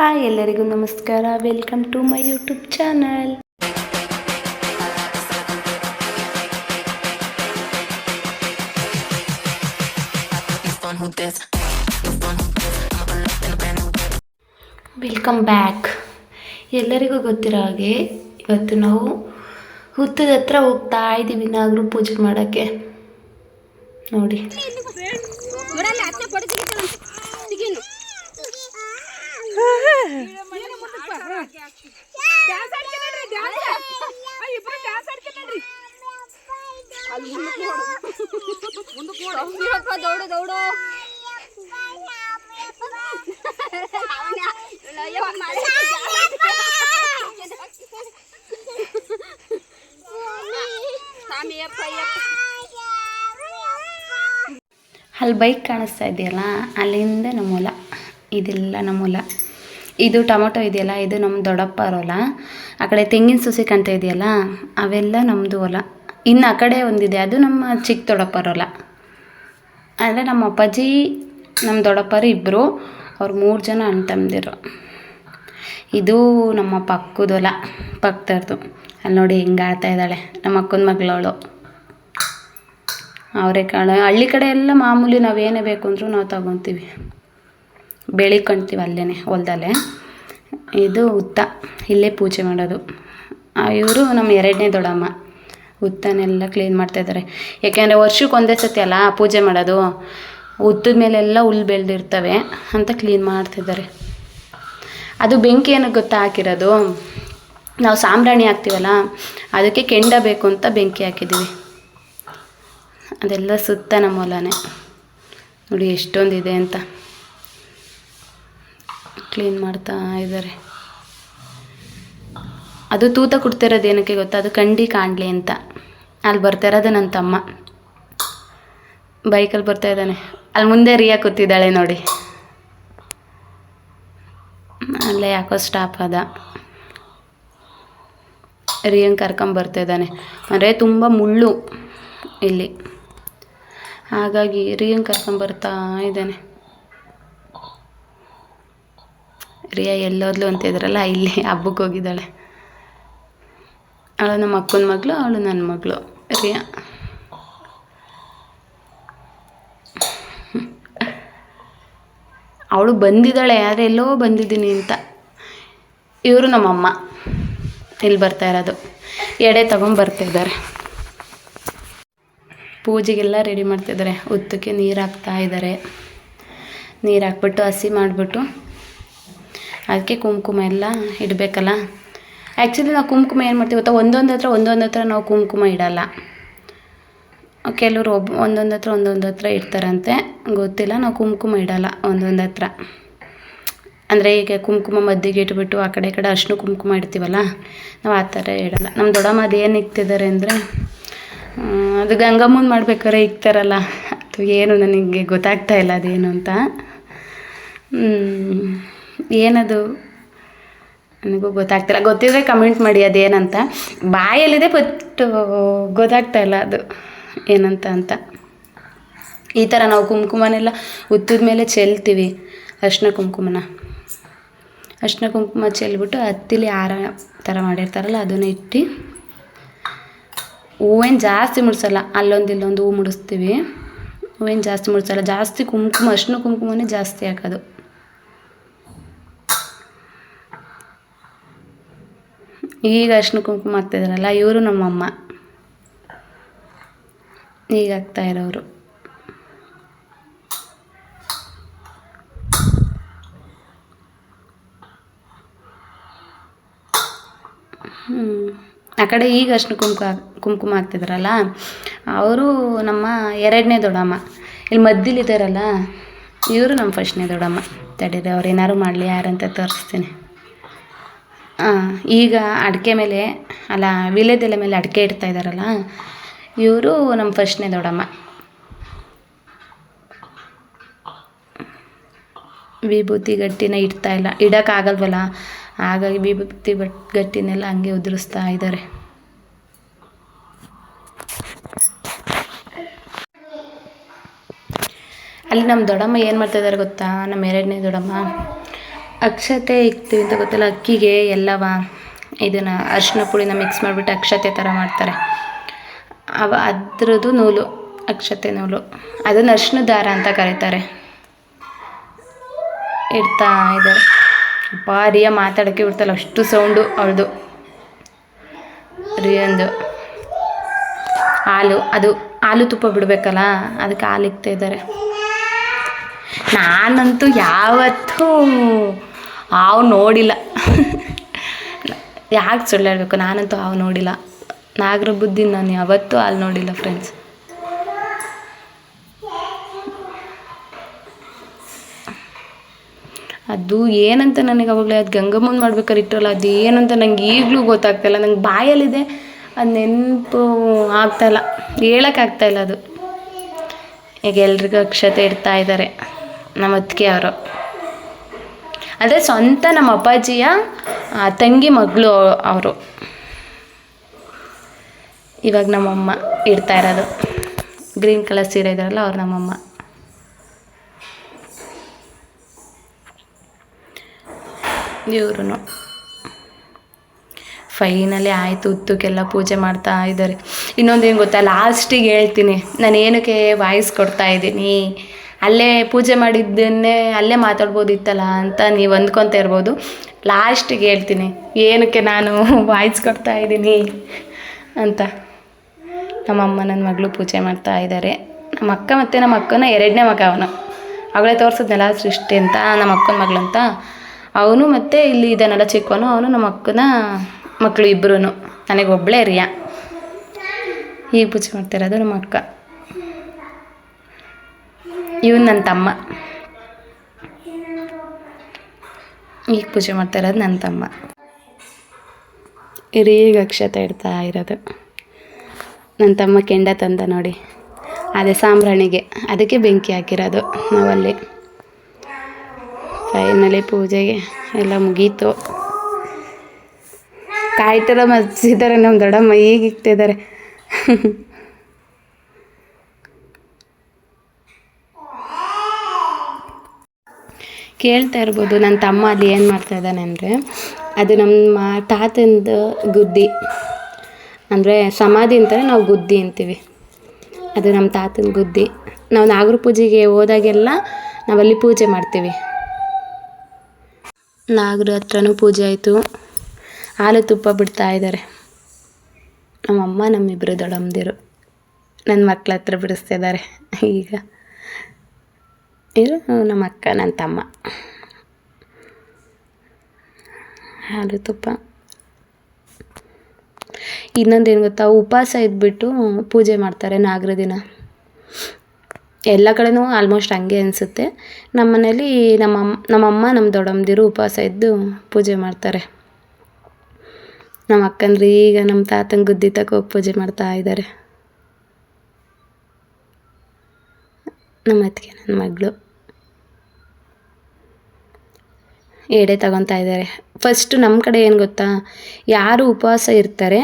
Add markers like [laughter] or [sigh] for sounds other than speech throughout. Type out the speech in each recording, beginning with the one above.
Hi ಎಲ್ಲರಿಗೂ ನಮಸ್ಕಾರ. Welcome to my YouTube channel welcome back ಎಲ್ಲರಿಗೂ ಗೊತ್ತಿರೋ ಹಾಗೆ ಇವತ್ತು ನಾವು ಹುತ್ತದ ಹತ್ರ ಹೋಗ್ತಾ ಇದ್ದೀವಿ. ನಾಗರು ಪೂಜೆ ಮಾಡೋಕ್ಕೆ. ನೋಡಿ. ದೌಡು ದೌಡು. ಅಲ್ಲಿ ಬೈಕ್ ಕಾಣಿಸ್ತಾ ಇದೆಯಲ್ಲ ಅಲ್ಲಿಂದ ನಮ್ಮ ಹೊಲ ಇದೆಲ್ಲ ನಮ್ಮ ಹೊಲ ಇದು ಟೊಮೊಟೊ ಇದೆಯಲ್ಲ, ಇದು ನಮ್ಮ ದೊಡ್ಡಪ್ಪ ಹೊಲ ಆ ಕಡೆ ತೆಂಗಿನ ಸುಸಿ ಕಾಣ್ತಾ ಇದೆಯಲ್ಲ, ಅವೆಲ್ಲ ನಮ್ಮದು ಹೊಲ. ಇನ್ನು ಆ ಕಡೆ ಒಂದಿದೆ, ಅದು ನಮ್ಮ ಚಿಕ್ಕ ದೊಡ್ಡಪ್ಪರ ಹೊಲ ಅಂದರೆ ನಮ್ಮ ಅಪ್ಪಾಜಿ, ನಮ್ಮ ದೊಡ್ಡಪ್ಪರು ಇಬ್ಬರು ಅವ್ರು ಮೂರು ಜನ ಅಣ್ಣ ತಮ್ಮದಿರು. ಇದು ನಮ್ಮ ಪಕ್ಕದ ಹೊಲ ಪಕ್ಕದವ್ರದ್ದು ಅಲ್ಲಿ ನೋಡಿ ಹಿಂಗೆ ಆಡ್ತಾ ಇದ್ದಾಳೆ, ನಮ್ಮ ಅಕ್ಕನ ಮಗಳವಳು. ಅವರೆಕಾಳು ಹಳ್ಳಿ ಕಡೆ ಎಲ್ಲ ಮಾಮೂಲಿ ನಾವೇನೇ ಬೇಕು ಅಂದರೂ ನಾವು ತಗೊತೀವಿ. ಬೆಳಿಕೊಂತೀವಿ ಅಲ್ಲೇ ಹೊಲ್ದಲ್ಲೇ. ಇದು ಹುತ್ತ ಇಲ್ಲೇ ಪೂಜೆ ಮಾಡೋದು. ಇವರು ನಮ್ಮ ಎರಡನೇ ದೊಡ್ಡಮ್ಮ. ಉತ್ತನೆಲ್ಲ ಕ್ಲೀನ್ ಮಾಡ್ತಾಯಿದ್ದಾರೆ ಯಾಕೆಂದರೆ ವರ್ಷಕ್ಕೆ ಒಂದೇ ಸತಿ ಅಲ್ಲ ಪೂಜೆ ಮಾಡೋದು. ಹುತ್ತದ ಮೇಲೆಲ್ಲ ಹುಲ್ಲು ಬೆಳೆದಿರ್ತವೆ ಅಂತ ಕ್ಲೀನ್ ಮಾಡ್ತಿದ್ದಾರೆ ಅದು ಬೆಂಕಿ ಏನಕ್ಕೆ ಗೊತ್ತಾ ಹಾಕಿರೋದು? ನಾವು ಸಾಂಬ್ರಾಣಿ ಹಾಕ್ತೀವಲ್ಲ, ಅದಕ್ಕೆ ಕೆಂಡ ಬೇಕು ಅಂತ ಬೆಂಕಿ ಹಾಕಿದ್ದೀವಿ. ಅದೆಲ್ಲ ಸುತ್ತ ನಮ್ಮ ಹೊಲನೇ. ನೋಡಿ ಎಷ್ಟೊಂದಿದೆ ಅಂತ. ಕ್ಲೀನ್ ಮಾಡ್ತಾ ಇದ್ದಾರೆ ಅದು ತೂತ ಕೊಡ್ತಿರೋದು ಏನಕ್ಕೆ ಗೊತ್ತಾ? ಅದು ಕಂಡಿ ಕಾಣಲಿ ಅಂತ. ಅಲ್ಲಿ ಬರ್ತಾ ಇರೋದು ನನ್ನ ತಮ್ಮ. ಬೈಕಲ್ಲಿ ಬರ್ತಾ ಇದ್ದಾನೆ. ಅಲ್ಲಿ ಮುಂದೆ ರಿಯಾ ಕೂತಿದ್ದಾಳೆ ನೋಡಿ. ಅಲ್ಲೇ ಯಾಕೋ ಸ್ಟಾಪ್ ಅದ. ರಿಯಂಗೆ ಕರ್ಕೊಂಬರ್ತಾ ಇದ್ದಾನೆ. ಅಂದರೆ ತುಂಬ ಮುಳ್ಳು ಇಲ್ಲಿ. ಹಾಗಾಗಿ ರಿಯಂಗೆ ಕರ್ಕೊಂಬರ್ತಾ ಇದ್ದಾನೆ. ರಿಯಾ ಎಲ್ಲೋದ್ಲು ಅಂತ ಇದ್ರಲ್ಲ, ಇಲ್ಲಿ ಹಬ್ಬಕ್ಕೆ ಹೋಗಿದ್ದಾಳೆ. ಅವಳು ನಮ್ಮ ಅಕ್ಕನ ಮಗಳು, ಅವಳು ನನ್ನ ಮಗಳು. ರಿಯಾ ಅವಳು ಬಂದಿದ್ದಾಳೆ ಎಲ್ಲೋ ಬಂದಿದ್ದೀನಿ ಅಂತ. ಇವರು ನಮ್ಮಮ್ಮ ಇಲ್ಲಿ ಬರ್ತಾ ಇರೋದು. ಎಡೆ ಇದ್ದಾರೆ. ಪೂಜೆಗೆಲ್ಲ ರೆಡಿ ಮಾಡ್ತಿದ್ದಾರೆ ಉತ್ತಕ್ಕೆ ನೀರು ಹಾಕ್ತಾ ಇದ್ದಾರೆ. ನೀರು ಹಾಕ್ಬಿಟ್ಟು ಹಸಿ ಮಾಡಿಬಿಟ್ಟು ಅದಕ್ಕೆ ಕುಂಕುಮ ಎಲ್ಲ ಇಡಬೇಕಲ್ಲ? ಆ್ಯಕ್ಚುಲಿ ನಾವು ಕುಂಕುಮ ಏನು ಮಾಡ್ತೀವಿ ಗೊತ್ತಾ? ಒಂದೊಂದು ಹತ್ರ ಒಂದೊಂದು ಹತ್ರ ನಾವು ಕುಂಕುಮ ಇಡಲ್ಲ. ಕೆಲವರು ಒಬ್ಬ ಒಂದೊಂದು ಹತ್ರ ಒಂದೊಂದು ಹತ್ರ ಇಡ್ತಾರಂತೆ. ಗೊತ್ತಿಲ್ಲ, ನಾವು ಕುಂಕುಮ ಇಡಲ್ಲ ಒಂದೊಂದು ಹತ್ರ. ಅಂದರೆ ಈಗ ಕುಂಕುಮ ಮದ್ದಿಗೆ ಇಟ್ಬಿಟ್ಟು ಆ ಕಡೆ ಕಡೆ ಅಷ್ಟು ಕುಂಕುಮ ಇಡ್ತೀವಲ್ಲ? ನಾವು ಆ ಥರ ಇಡಲ್ಲ. ನಮ್ಮ ದೊಡ್ಡಮ್ಮ ಅದೇನು ಇಕ್ತಿದ್ದಾರೆ ಅಂದರೆ ಅದು ಗಂಗಮ್ಮನ ಮಾಡ್ಬೇಕಾದ್ರೆ ಇಕ್ತಾರಲ್ಲ. ಅದು ಏನು ನನಗೆ ಗೊತ್ತಾಗ್ತಾ ಇಲ್ಲ ಅದೇನು ಅಂತ. ಏನದು? ನನಗೂ ಗೊತ್ತಾಗ್ತಿಲ್ಲ. ಗೊತ್ತಿದ್ರೆ ಕಮೆಂಟ್ ಮಾಡಿ ಅದೇನಂತ. ಬಾಯಲ್ಲಿದೆ ಬಟ್ ಗೊತ್ತಾಗ್ತಾ ಇಲ್ಲ ಅದು ಏನಂತ ಅಂತ. ಈ ಥರ ನಾವು ಕುಂಕುಮನೆಲ್ಲ ಉತ್ತದ ಮೇಲೆ ಚೆಲ್ತೀವಿ. ಅರ್ಶಿನ ಕುಂಕುಮನ. ಅರ್ಶಿನ ಕುಂಕುಮ ಚೆಲ್ಬಿಟ್ಟು ಹತ್ತಿಲಿ ಆರ ಥರ ಮಾಡಿರ್ತಾರಲ್ಲ, ಅದನ್ನು ಇಟ್ಟು ಹೂವೇನು ಜಾಸ್ತಿ ಮುಡಿಸಲ್ಲ. ಅಲ್ಲೊಂದು ಇಲ್ಲೊಂದು ಹೂ ಮುಡಿಸ್ತೀವಿ. ಹೂವೇನು ಜಾಸ್ತಿ ಮುಡಿಸಲ್ಲ. ಜಾಸ್ತಿ ಕುಂಕುಮ, ಅರ್ಶಿನ ಕುಂಕುಮನೇ ಜಾಸ್ತಿ ಹಾಕೋದು. ಈಗ ಅರ್ಶಿನ ಕುಂಕುಮ ಹಾಕ್ತಿದಾರಲ್ಲ ಇವರು ನಮ್ಮಮ್ಮ. ಈಗ ಆಗ್ತಾ ಇರೋರು. ಆ ಕಡೆ ಈಗ ಅರ್ಶಿನ ಕುಂಕುಮ ಕುಂಕುಮ ಹಾಕ್ತಿದ್ರಲ್ಲ ಅವರು ನಮ್ಮ ಎರಡನೇ ದೊಡ್ಡಮ್ಮ. ಇಲ್ಲಿ ಮದ್ದಿಲಿದ್ದಾರಲ್ಲ ಇವರು ನಮ್ಮ ಫಸ್ಟ್ನೇ ದೊಡ್ಡಮ್ಮ. ತಡೀರಿ, ಅವ್ರು ಏನಾದ್ರು ಮಾಡಲಿ, ಯಾರಂತ ತೋರಿಸ್ತೀನಿ. ಈಗ ಅಡಿಕೆ ಮೇಲೆ, ಅಲ್ಲ ವಿಲೇದೆಲೆ ಮೇಲೆ ಅಡಿಕೆ ಇಡ್ತಾ ಇದ್ದಾರಲ್ಲ ಇವರು ನಮ್ಮ ಫಸ್ಟ್ನೇ ದೊಡ್ಡಮ್ಮ. ವಿಭೂತಿ ಗಟ್ಟಿನ ಇಡ್ತಾ ಇಲ್ಲ. ಇಡೋಕ್ಕಾಗಲ್ವಲ್ಲ ಹಾಗಾಗಿ ವಿಭೂತಿ ಬಟ್, ಗಟ್ಟಿನೆಲ್ಲ ಹಂಗೆ ಉದುರಿಸ್ತಾ ಇದ್ದಾರೆ ಅಲ್ಲಿ ನಮ್ಮ ದೊಡ್ಡಮ್ಮ ಏನು ಮಾಡ್ತಾಯಿದ್ದಾರೆ ಗೊತ್ತಾ? ನಮ್ಮ ಎರಡನೇ ದೊಡ್ಡಮ್ಮ. ಅಕ್ಷತೆ ಇಕ್ತೀವಿ ಅಂತ ಗೊತ್ತಲ್ಲ, ಅಕ್ಕಿಗೆ ಎಲ್ಲವ ಇದನ್ನು ಅರಿಶಿನ ಪುಡಿನ ಮಿಕ್ಸ್ ಮಾಡಿಬಿಟ್ಟು ಅಕ್ಷತೆ ಥರ ಮಾಡ್ತಾರೆ. ಅವ ಅದ್ರದ್ದು ನೂಲು, ಅಕ್ಷತೆ ನೂಲು. ಅದನ್ನು ಅರಿಶಿನ ದಾರ ಅಂತ ಕರೀತಾರೆ. ಇಡ್ತಾ ಇದ್ದಾರೆ. ಅಪ್ಪ, ರಿಯ ಮಾತಾಡೋಕ್ಕೆ ಬಿಡ್ತಲ್ಲ ಅಷ್ಟು ಸೌಂಡು ಅವಳದು. ರಿಯಂದು ಹಾಲು, ಅದು ಹಾಲು ತುಪ್ಪ ಬಿಡಬೇಕಲ್ಲ, ಅದಕ್ಕೆ ಹಾಲು ಇಕ್ತಾ ಇದ್ದಾರೆ. ನಾನಂತೂ ಯಾವತ್ತೂ ಹಾವು ನೋಡಿಲ್ಲ. ಯಾಕೆ ಸುಳ್ಳು ಹೇಳಬೇಕು ನಾನಂತೂ ಹಾವು ನೋಡಿಲ್ಲ. ನಾಗರ ಬುದ್ಧಿ ನಾನು ಯಾವತ್ತೂ ಅಲ್ಲಿ ನೋಡಿಲ್ಲ ಫ್ರೆಂಡ್ಸ್ ಅದು ಏನಂತ ನನಗೆ ಅವಾಗಲೇ ಅದು ಗಂಗಮ್ಮನ ಮಾಡ್ಬೇಕಾದ್ರೆ ಇಟ್ಟರಲ್ಲ ಅದು ಏನಂತ ನಂಗೆ ಈಗಲೂ ಗೊತ್ತಾಗ್ತಾಯಿಲ್ಲ ನಂಗೆ ಬಾಯಲ್ಲಿದೆ. ಅದು ನೆನಪು ಆಗ್ತಾಯಿಲ್ಲ ಹೇಳೋಕ್ಕಾಗ್ತಾಯಿಲ್ಲ ಅದು. ಈಗ ಎಲ್ರಿಗೂ ಅಕ್ಷತೆ ಇಡ್ತಾ ಇದ್ದಾರೆ ನಮ್ಮ ಅತ್ತಿಗೆ ಅವರು ಅಂದರೆ ಸ್ವಂತ ನಮ್ಮ ಅಪ್ಪಾಜಿಯ ತಂಗಿ ಮಗಳು ಅವರು. ಇವಾಗ ನಮ್ಮಮ್ಮ ಇಡ್ತಾ ಇರೋದು. ಗ್ರೀನ್ ಕಲರ್ ಸೀರೆ ಇದ್ದಾರಲ್ಲ ಅವ್ರು ನಮ್ಮಮ್ಮ. ಇವ್ರು ಫೈನಲಿ ಆಯಿತು ಉತ್ತಕ್ಕೆಲ್ಲ ಪೂಜೆ ಮಾಡ್ತಾ ಇದ್ದಾರೆ. ಇನ್ನೊಂದೇನು ಗೊತ್ತಾ ಲಾಸ್ಟಿಗೆ ಹೇಳ್ತೀನಿ. ನಾನು ಏನಕ್ಕೆ ವಾಯ್ಸ್ ಕೊಡ್ತಾ ಇದ್ದೀನಿ? ಅಲ್ಲೇ ಪೂಜೆ ಮಾಡಿದ್ದನ್ನೇ ಅಲ್ಲೇ ಮಾತಾಡ್ಬೋದಿತ್ತಲ್ಲ ಅಂತ ನೀವು ಅಂದ್ಕೊತಾ ಇರ್ಬೋದು. ಲಾಸ್ಟಿಗೆ ಹೇಳ್ತೀನಿ, ಏನಕ್ಕೆ ನಾನು ವಾಯ್ಸ್ ಕೊಡ್ತಾ ಇದ್ದೀನಿ? ಅಂತ. ನಮ್ಮಮ್ಮ ನನ್ನ ಮಗಳು ಪೂಜೆ ಮಾಡ್ತಾ ಇದ್ದಾರೆ ನಮ್ಮ ಅಕ್ಕ ಮತ್ತು ನಮ್ಮ ಅಕ್ಕನ ಎರಡನೇ ಮಗ ಅವನು. ಅವಳೇ ತೋರಿಸಿದ್ನಲ್ಲ ಸೃಷ್ಟಿ ಅಂತ, ನಮ್ಮ ಅಕ್ಕನ ಅಂತ. ಅವನು ಮತ್ತು ಇಲ್ಲಿ ಇದನ್ನೆಲ್ಲ ಚಿಕ್ಕವನು ಅವನು ನಮ್ಮ ಅಕ್ಕನ ಮಕ್ಕಳು ಇಬ್ಬರೂ ನನಗೆ ಒಬ್ಬಳೇ ರಿಯಾ. ಈಗ ಪೂಜೆ ಮಾಡ್ತಿರೋದು ನಮ್ಮ ಅಕ್ಕ. ಇವನು ನನ್ನ ತಮ್ಮ. ಈಗ ಪೂಜೆ ಮಾಡ್ತಾ ಇರೋದು ನನ್ನ ತಮ್ಮ. ಇರೀಗ ಅಕ್ಷತೆ ಇಡ್ತಾ ಇರೋದು. ನನ್ನ ತಮ್ಮ ಕೆಂಡ ತಂದ ನೋಡಿ. ಅದೇ ಸಾಂಬ್ರಾಣಿಗೆ. ಅದಕ್ಕೆ ಬೆಂಕಿ ಹಾಕಿರೋದು ನಾವಲ್ಲಿ. ಫೈನಲಿ ಪೂಜೆಗೆ ಎಲ್ಲ ಮುಗೀತು. ಕಾಯ್ತರ ಮಚ್ಚಿದ್ದಾರೆ ನಮ್ಮ ದೊಡ್ಡಮ್ಮ ಈಗ ಇಕ್ತಿದ್ದಾರೆ [laughs] ಕೇಳ್ತಾ ಇರ್ಬೋದು. ನನ್ನ ತಮ್ಮ ಅಲ್ಲಿ ಏನು ಮಾಡ್ತಾ ಇದ್ದಾನೆ ಅಂದರೆ, ಅದು ನಮ್ಮ ತಾತಂದು ಗುದ್ದಿ. ಅಂದರೆ ಸಮಾಧಿ ಅಂತಾರೆ, ನಾವು ಗುದ್ದಿ ಅಂತೀವಿ. ಅದು ನಮ್ಮ ತಾತನ ಗುದ್ದಿ. ನಾವು ನಾಗರ ಪೂಜೆಗೆ ಹೋದಾಗೆಲ್ಲ ನಾವಲ್ಲಿ ಪೂಜೆ ಮಾಡ್ತೀವಿ. ನಾಗರ ಹತ್ರನೂ ಪೂಜೆ ಆಯಿತು. ಹಾಲು ತುಪ್ಪ ಬಿಡ್ತಾ ಇದ್ದಾರೆ. ನಮ್ಮಮ್ಮ ನಮ್ಮಿಬ್ಬರು ದೊಡ್ಡಮ್ಮದಿರು. ನನ್ನ ಮಕ್ಳ ಹತ್ರ ಬಿಡಿಸ್ತಿದ್ದಾರೆ ಈಗ ಇವರು ನಮ್ಮ ಅಕ್ಕ, ನನ್ನ ತಮ್ಮ. ಹಾಲು ತುಪ್ಪ. ಏನು ಗೊತ್ತಾ, ಉಪವಾಸ ಇದ್ಬಿಟ್ಟು ಪೂಜೆ ಮಾಡ್ತಾರೆ ನಾಗರ ದಿನ. ಎಲ್ಲ ಕಡೆನೂ ಆಲ್ಮೋಸ್ಟ್ ಹಂಗೆ ಅನಿಸುತ್ತೆ. ನಮ್ಮ ಮನೇಲಿ ನಮ್ಮ ಅಮ್ಮ ನಮ್ಮಮ್ಮ ನಮ್ಮ ದೊಡ್ಡಮ್ಮದಿರು ಉಪವಾಸ ಇದ್ದು ಪೂಜೆ ಮಾಡ್ತಾರೆ. ನಮ್ಮ ಅಕ್ಕಂದ್ರೆ ಈಗ ನಮ್ಮ ತಾತನ ಗುದ್ದಿ ಹೋಗಿ ಪೂಜೆ ಮಾಡ್ತಾ ಇದ್ದಾರೆ. ನಮ್ಮ ಅತ್ತಿಗೆ, ನನ್ನ ಮಗಳು. ಎಡೆ ತಗೊತಾ ಇದ್ದಾರೆ. ಫಸ್ಟು ನಮ್ಮ ಕಡೆ ಏನು ಗೊತ್ತಾ? ಯಾರು ಉಪವಾಸ ಇರ್ತಾರೆ,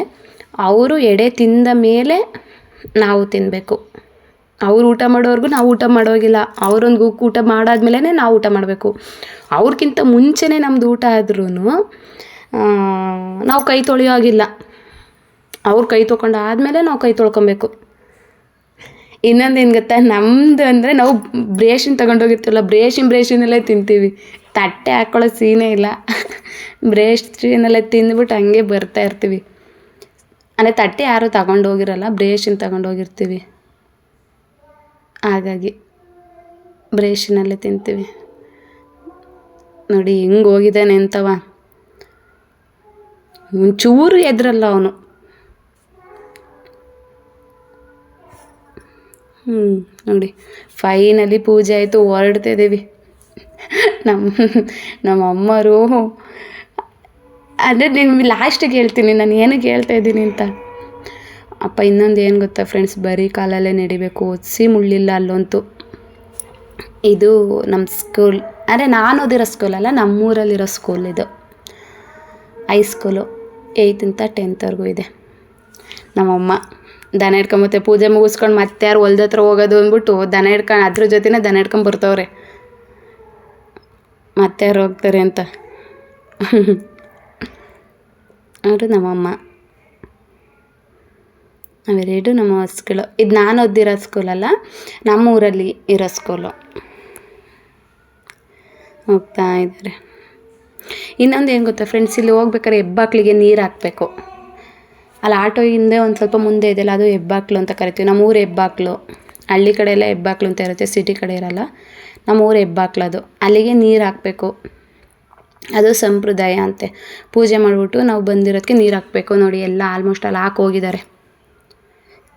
ಅವರು ಎಡೆ ತಿಂದ ಮೇಲೆ ನಾವು ತಿನ್ನಬೇಕು ಅವ್ರು ಊಟ ಮಾಡೋವರೆಗೂ ನಾವು ಊಟ ಮಾಡೋಗಿಲ್ಲ. ಅವರೊಂದು ಊಟ ಮಾಡಾದ್ಮೇಲೆ ನಾವು ಊಟ ಮಾಡಬೇಕು. ಅವ್ರಿಗಿಂತ ಮುಂಚೆನೇ ನಮ್ಮದು ಊಟ ಆದ್ರೂ ನಾವು ಕೈ ತೊಳೆಯೋ ಹಾಗಿಲ್ಲ ಅವ್ರು ಕೈ ತೊಗೊಂಡು ಆದಮೇಲೆ ನಾವು ಕೈ ತೊಳ್ಕೊಬೇಕು. ಇನ್ನೊಂದು ಏನು ಗೊತ್ತಾ? ನಮ್ಮದು ಅಂದರೆ ನಾವು ಬ್ರೇಷಿನ್ ತೊಗೊಂಡೋಗಿರ್ತೀವಲ್ಲ, ಬ್ರೇಷಿನ್ ಬ್ರೇಷಿನಲ್ಲೇ ತಿಂತೀವಿ. ತಟ್ಟೆ ಹಾಕ್ಕೊಳ್ಳೋ ಸೀನೇ ಇಲ್ಲ. ಬ್ರೇಷಿನಲ್ಲೇ ತಿಂದ್ಬಿಟ್ಟು ಹಂಗೆ ಬರ್ತಾ ಇರ್ತೀವಿ. ಅಂದರೆ ತಟ್ಟೆ ಯಾರೂ ತಗೊಂಡು ಹೋಗಿರಲ್ಲ ಬ್ರೇಷಿನ ತಗೊಂಡು ಹೋಗಿರ್ತೀವಿ. ಹಾಗಾಗಿ ಬ್ರೇಷಿನಲ್ಲೇ ತಿಂತೀವಿ. ನೋಡಿ ಹೆಂಗೆ ಹೋಗಿದ್ದಾನೆ ಅಂತವ. ಒಂಚೂರು ಎದ್ರಲ್ಲ ಅವನು. ಹ್ಞೂ ನೋಡಿ. ಫೈನಲಿ ಪೂಜೆ ಆಯಿತು, ಹೊರಡ್ತಾ ಇದ್ದೀವಿ ನಮ್ಮ ನಮ್ಮ ಅಮ್ಮರು ಅದೇ ನಿಮ್ಗೆ ಲಾಸ್ಟಿಗೆ ಹೇಳ್ತೀನಿ, ನಾನು ಏನಕ್ಕೆ ಹೇಳ್ತಾ ಇದ್ದೀನಿ ಅಂತ. ಅಪ್ಪ, ಇನ್ನೊಂದು ಏನು ಗೊತ್ತಾ ಫ್ರೆಂಡ್ಸ್ ಬರೀ ಕಾಲಲ್ಲೇ ನಡಿಬೇಕು ಓದಿಸಿ ಮುಳ್ಳಿಲ್ಲ ಅಲ್ಲಂತೂ. ಇದು ನಮ್ಮ ಸ್ಕೂಲ್ ಅಂದರೆ ನಾನು ಓದಿರೋ ಸ್ಕೂಲಲ್ಲ ನಮ್ಮೂರಲ್ಲಿರೋ ಸ್ಕೂಲ್ ಇದು. ಹೈಸ್ಕೂಲು ಏಯ್ತಿಂತ ಟೆಂತ್ವರೆಗೂ ಇದೆ ನಮ್ಮಮ್ಮ ದನ ಹಿಡ್ಕೊಂಬತ್ತೆ, ಪೂಜೆ ಮುಗಿಸ್ಕೊಂಡು ಮತ್ತೆ ಯಾರು ಹೊಲ್ದ ಹತ್ರ ಹೋಗೋದು ಅಂದ್ಬಿಟ್ಟು ದನ ಹಿಡ್ಕೊಂಡು ಅದ್ರ ಜೊತೆನೇ ದನ ಹಿಡ್ಕೊಂಡು ಬರ್ತವ್ರೆ. ಮತ್ತೆ ಯಾರು ಹೋಗ್ತಾರೆ ಅಂತ? ಅವರು ನಮ್ಮಮ್ಮ. ಅವೆರಡು ನಮ್ಮ ಸ್ಕೂಲು ಇದು ನಾನು ಓದಿರೋ ಸ್ಕೂಲಲ್ಲ ನಮ್ಮ ಊರಲ್ಲಿ ಇರೋ ಸ್ಕೂಲು ಹೋಗ್ತಾ ಇದ್ದಾರೆ. ಇನ್ನೊಂದು ಏನು ಗೊತ್ತಾ ಫ್ರೆಂಡ್ಸ್ ಇಲ್ಲಿ ಹೋಗ್ಬೇಕಾದ್ರೆ ಹೆಬ್ಬಾಕ್ಲಿಗೆ ನೀರು ಹಾಕಬೇಕು. ಅಲ್ಲಿ, ಆಟೋ ಹಿಂದೆ ಒಂದು ಸ್ವಲ್ಪ ಮುಂದೆ ಇದೆಯಲ್ಲ, ಅದು ಹೆಬ್ಬಾಕ್ಲು ಅಂತ ಕರಿತೀವಿ. ನಮ್ಮ ಊರು ಹೆಬ್ಬಾಕ್ಲು. ಹಳ್ಳಿ ಕಡೆ ಎಲ್ಲ ಹೆಬ್ಬಾಕ್ಲು ಅಂತ ಇರುತ್ತೆ ಸಿಟಿ ಕಡೆ ಇರಲ್ಲ. ನಮ್ಮ ಊರು ಹೆಬ್ಬಾಕ್ಲದು. ಅಲ್ಲಿಗೆ ನೀರು ಹಾಕಬೇಕು. ಅದು ಸಂಪ್ರದಾಯ ಅಂತೆ. ಪೂಜೆ ಮಾಡಿಬಿಟ್ಟು ನಾವು ಬಂದಿರೋದಕ್ಕೆ ನೀರು ಹಾಕಬೇಕು. ನೋಡಿ, ಎಲ್ಲ ಆಲ್ಮೋಸ್ಟ್ ಅಲ್ಲಿ ಹಾಕಿ ಹೋಗಿದ್ದಾರೆ.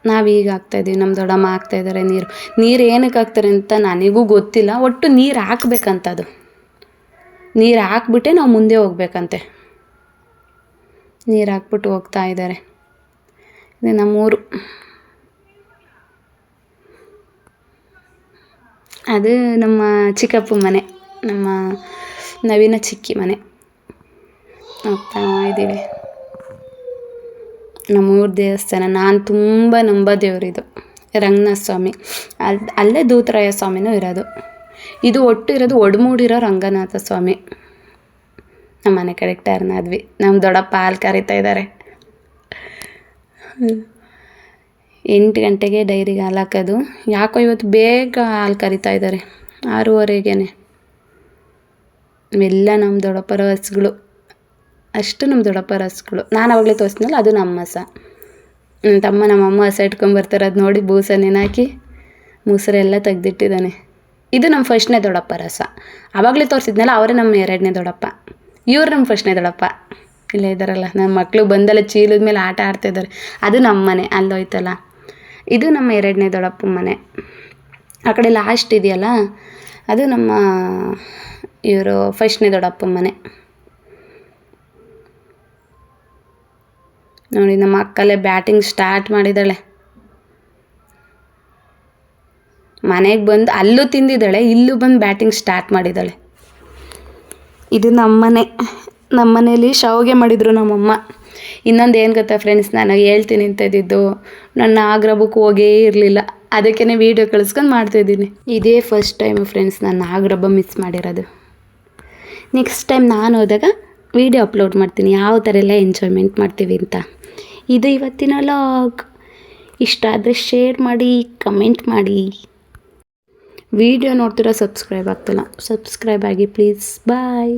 ನಾವೀಗ ಹಾಕ್ತಾಯಿದ್ದೀವಿ ನಮ್ಮ ದೊಡ್ಡಮ್ಮ ಹಾಕ್ತಾಯಿದ್ದಾರೆ ನೀರು. ನೀರು ಏನಕ್ಕೆ ಹಾಕ್ತಾರೆ ಅಂತ ನನಗೂ ಗೊತ್ತಿಲ್ಲ. ಒಟ್ಟು ನೀರು ಹಾಕ್ಬೇಕಂತದು. ನೀರು ಹಾಕ್ಬಿಟ್ಟೆ ನಾವು ಮುಂದೆ ಹೋಗ್ಬೇಕಂತೆ. ನೀರು ಹಾಕ್ಬಿಟ್ಟು ಹೋಗ್ತಾ ಇದ್ದಾರೆ. ಇದು ನಮ್ಮೂರು. ಅದು ನಮ್ಮ ಚಿಕ್ಕಪ್ಪ ಮನೆ, ನಮ್ಮ ನವೀನ ಚಿಕ್ಕಿ ಮನೆ. ಹೋಗ್ತಾ ಇದ್ದೀವಿ. ನಮ್ಮೂರ ದೇವಸ್ಥಾನ, ನಾನು ತುಂಬ ನಂಬೋ ದೇವರಿದು ರಂಗನಾಥ ಸ್ವಾಮಿ ಅಲ್ಲಿ ಅಲ್ಲೇ ದೂತರಾಯ ಸ್ವಾಮಿನೂ ಇರೋದು. ಇದು ಒಟ್ಟು ಇರೋದು ಒಡಮೂಡಿರೋ ರಂಗನಾಥ ಸ್ವಾಮಿ ನಮ್ಮ ಮನೆ ಕಡೆ ಟರ್ನಾದ್ವಿ ನಮ್ಮ ದೊಡ್ಡಪ್ಪ ಹಾಲು ಕರಿತಾ ಇದ್ದಾರೆ ಎಂಟು ಗಂಟೆಗೆ ಡೈರಿಗೆ ಹಾಲು ಹಾಕೋದು. ಯಾಕೋ ಇವತ್ತು ಬೇಗ ಹಾಲು ಕರಿತಾ ಇದ್ದಾರೆ ಆರೂವರೆಗೇನೆ. ಎಲ್ಲ ನಮ್ಮ ದೊಡ್ಡಪ್ಪರ ಹಸುಗಳು ಅಷ್ಟು ನಮ್ಮ ದೊಡ್ಡಪ್ಪರ ಹಸುಗಳು ನಾನು ಅವಾಗಲೇ ತೋರಿಸ್ನಲ್ಲ ಅದು ನಮ್ಮ ಹಸ ನನ್ನ ತಮ್ಮ ನಮ್ಮಮ್ಮ ಹಸ ಇಟ್ಕೊಂಬರ್ತಾರೆ ಅದು ನೋಡಿ ಬೂಸ ನೆನಾಕಿ ಮುಸುರೆಲ್ಲ ತೆಗ್ದಿಟ್ಟಿದ್ದಾನೆ. ಇದು ನಮ್ಮ ಫಸ್ಟ್ನೇ ದೊಡ್ಡಪ್ಪ ರಸ. ಆವಾಗಲೇ ತೋರಿಸಿದ್ನಲ್ಲ, ಅವರೇ ನಮ್ಮ ಎರಡನೇ ದೊಡ್ಡಪ್ಪ. ಇವ್ರು ನಮ್ಮ ಫಸ್ಟ್ನೇ ದೊಡ್ಡಪ್ಪ. ಇಲ್ಲೇ ಇದ್ದಾರಲ್ಲ ನನ್ನ ಮಕ್ಕಳು ಬಂದಲ್ಲ, ಚೀಲದ ಮೇಲೆ ಆಟ ಆಡ್ತಾಯಿದ್ದಾರೆ ಅದು ನಮ್ಮ ಮನೆ ಅಲ್ಲೋಯ್ತಲ್ಲ. ಇದು ನಮ್ಮ ಎರಡನೇ ದೊಡ್ಡಪ್ಪ ಮನೆ. ಆ ಕಡೆ ಲಾಸ್ಟ್ ಇದೆಯಲ್ಲ, ಅದು ನಮ್ಮ ಇವರು ಫಸ್ಟ್ನೇ ದೊಡ್ಡಪ್ಪ ಮನೆ. ನೋಡಿ, ನಮ್ಮ ಅಕ್ಕಲ್ಲೇ ಬ್ಯಾಟಿಂಗ್ ಸ್ಟಾರ್ಟ್ ಮಾಡಿದ್ದಾಳೆ. ಮನೆಗೆ ಬಂದು ಅಲ್ಲೂ ತಿಂದಿದ್ದಾಳೆ, ಇಲ್ಲೂ ಬಂದು ಬ್ಯಾಟಿಂಗ್ ಸ್ಟಾರ್ಟ್ ಮಾಡಿದ್ದಾಳೆ. ಇದು ನಮ್ಮನೆ. ನಮ್ಮನೇಲಿ ಶಾವಿಗೆ ಮಾಡಿದರು ನಮ್ಮಮ್ಮ. ಇನ್ನೊಂದು ಏನು ಗೊತ್ತಾ ಫ್ರೆಂಡ್ಸ್ ನಾನು ಹೇಳ್ತೀನಿ ಇದ್ದಿದ್ದು ನನ್ನ ಆಗ್ರಬುಕ್ ಹೋಗೇ ಇರಲಿಲ್ಲ. ಅದಕ್ಕೇ ವೀಡಿಯೋ ಕಳಿಸ್ಕೊಂಡು ಮಾಡ್ತಾಯಿದ್ದೀನಿ ಇದೇ ಫಸ್ಟ್ ಟೈಮು ಫ್ರೆಂಡ್ಸ್ ನಾನು ಆಗ್ರಬ ಮಿಸ್ ಮಾಡಿರೋದು. ನೆಕ್ಸ್ಟ್ ಟೈಮ್ ನಾನು ಹೋದಾಗ ವೀಡಿಯೋ ಅಪ್ಲೋಡ್ ಮಾಡ್ತೀನಿ. ಯಾವ ಥರ ಎಲ್ಲ ಎಂಜಾಯ್ಮೆಂಟ್ ಮಾಡ್ತೀವಿ ಅಂತ. ಇದು ಇವತ್ತಿನ ಲಾಗ್ ಇಷ್ಟ ಆದರೆ ಶೇರ್ ಮಾಡಿ ಕಮೆಂಟ್ ಮಾಡಿ. ವಿಡಿಯೋ ನೋಡ್ತಿರೋ ಸಬ್ಸ್ಕ್ರೈಬ್ ಆಗ್ತಲ್ಲ. ಸಬ್ಸ್ಕ್ರೈಬ್ ಆಗಿ ಪ್ಲೀಸ್ ಬಾಯ್